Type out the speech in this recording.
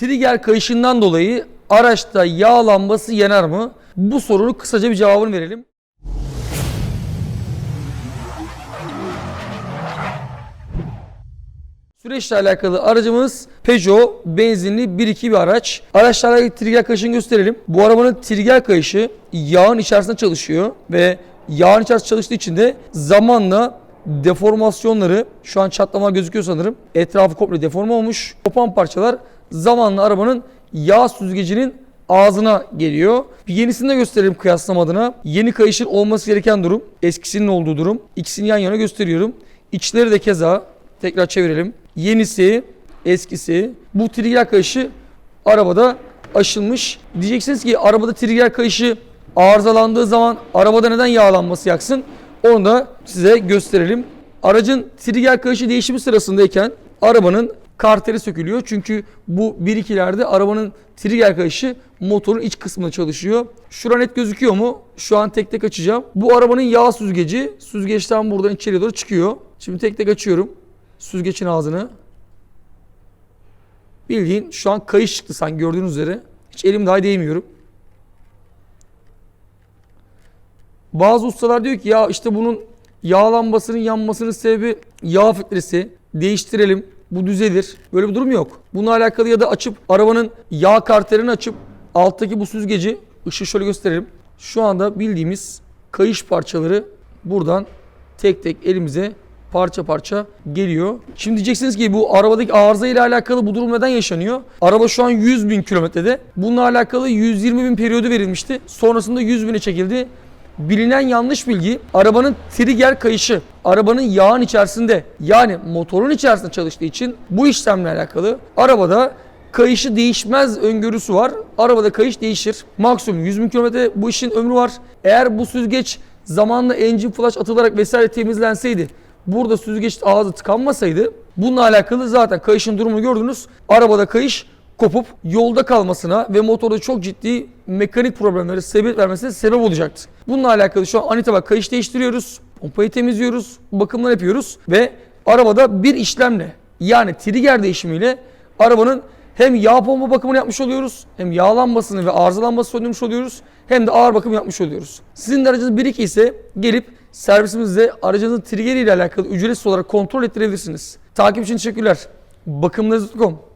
Trigger kayışından dolayı araçta yağ lambası yanar mı? Bu sorunun kısaca bir cevabını verelim. Süreçle alakalı aracımız Peugeot benzinli 1.2 bir araç. Araçlarla ilgili trigger kayışını gösterelim. Bu arabanın trigger kayışı yağın içerisinde çalışıyor ve yağın içerisinde çalıştığı için de zamanla deformasyonları şu an çatlama gözüküyor sanırım. Etrafı komple deforme olmuş. Kopan parçalar zamanla arabanın yağ süzgecinin ağzına geliyor. Bir yenisini de gösterelim kıyaslama adına. Yeni kayışın olması gereken durum, eskisinin olduğu durum. İkisini yan yana gösteriyorum. İçleri de keza tekrar çevirelim. Yenisi, eskisi. Bu trigger kayışı arabada aşılmış. Diyeceksiniz ki arabada trigger kayışı arızalandığı zaman arabada neden yağlanması yaksın? Onu da size gösterelim. Aracın trigger kayışı değişimi sırasındayken arabanın karteri sökülüyor. Çünkü bu 1-2'lerde arabanın trigger kayışı motorun iç kısmında çalışıyor. Şura net gözüküyor mu? Şu an tek tek açacağım. Bu arabanın yağ süzgeci. Süzgeçten buradan içeriye doğru çıkıyor. Şimdi tek tek açıyorum. Süzgecin ağzını. Bildiğin şu an kayış çıktı sanki gördüğünüz üzere. Hiç elim daha değmiyorum. Bazı ustalar diyor ki ya işte bunun yağlanmasının yanmasının sebebi yağ filtresi. Değiştirelim. Bu düzelir. Böyle bir durum yok. Bununla alakalı ya da açıp arabanın yağ karterini açıp alttaki bu süzgeci ışığı şöyle gösterelim. Şu anda bildiğimiz kayış parçaları buradan tek tek elimize parça parça geliyor. Şimdi diyeceksiniz ki bu arabadaki arıza ile alakalı bu durum neden yaşanıyor? Araba şu an 100 bin kilometrede. Bununla alakalı 120 bin periyodu verilmişti. Sonrasında 100 bine çekildi. Bilinen yanlış bilgi arabanın trigger kayışı arabanın yağın içerisinde yani motorun içerisinde çalıştığı için bu işlemle alakalı arabada kayışı değişmez öngörüsü var. Arabada kayış değişir. Maksimum 100 bin kilometre bu işin ömrü var. Eğer bu süzgeç zamanla engine flash atılarak vesaire temizlenseydi burada süzgeç ağzı tıkanmasaydı bununla alakalı zaten kayışın durumunu gördünüz. Arabada kayış kopup yolda kalmasına ve motorda çok ciddi mekanik problemlere sebep vermesine sebep olacaktı. Bununla alakalı şu an Anita bak kayış değiştiriyoruz, pompayı temizliyoruz, bakımlar yapıyoruz ve arabada bir işlemle yani trigger değişimiyle arabanın hem yağ pompa bakımını yapmış oluyoruz, hem yağlanmasını ve arızalanmasını söndürmüş oluyoruz, hem de ağır bakım yapmış oluyoruz. Sizin de aracınız 1-2 ise gelip servisimizde aracınızın trigger ile alakalı ücretsiz olarak kontrol ettirebilirsiniz. Takip için teşekkürler. Bakımlarınız.com